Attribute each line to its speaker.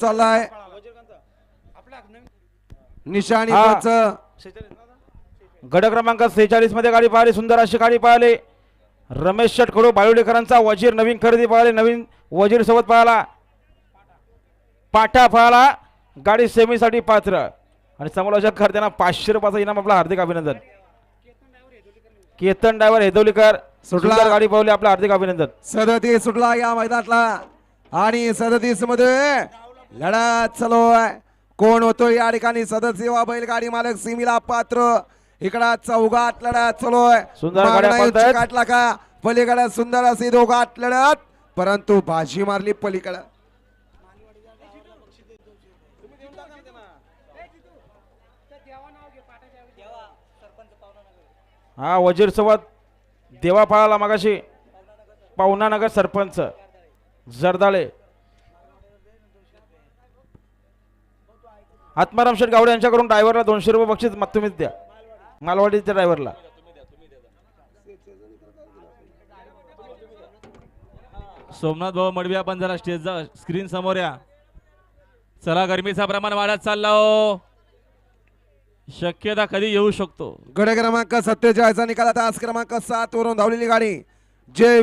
Speaker 1: चाललाय. निशाणी
Speaker 2: हा. गड क्रमांक सेहेचाळीसमध्ये गाडी पाहिली सुंदर अशी गाडी पाहिली. रमेश शेटखडू बायोडेकरांचा वजीर नवीन खरेदी पाहिली नवीन वजीर सोबत पाहिला. पाठा पाहिला गाडी सेमीसाठी पात्र. आणि समालोचक करताना पाचशे रुपयाचं इनाम आपलं हार्दिक अभिनंदन. केतन ड्रायव्हर हेदवलीकर
Speaker 1: सुटला.
Speaker 2: सुंदर गाडी पावली आपलं हार्दिक अभिनंदन.
Speaker 1: सदतीस सुटला या मैदानातला. आणि सदतीसमध्ये लढत चालू आहे कोण होतो या ठिकाणी? सदस्य वा बैलगाडी मालक सिमीला पात्र. इकडा चौघात लढत चालू आहे का? पलीकडे सुंदर असे दोघात लढत. परंतु बाजी मारली पलीकडे.
Speaker 2: हा वजीर सोबत देवा पळाला मागाशी. पावनानगर सरपंच. जरदाळे. आत्माराम शेठ गावडे यांच्याकडून ड्रायव्हरला दोनशे रुपये बक्षीस मग तुम्हीच द्या. मालवाडीच्या ड्रायव्हरला.
Speaker 3: सोमनाथ भाऊ मडवी आपण जरा स्टेजचा स्क्रीन समोर या. चला गरमीचा प्रमाण वाढत चालला हो. शक्यता कधी येऊ शकतो.
Speaker 1: गड क्रमांक सत्तेचाळीसचा निकाल तास क्रमांक सात वरून धावलेली गाडी. जय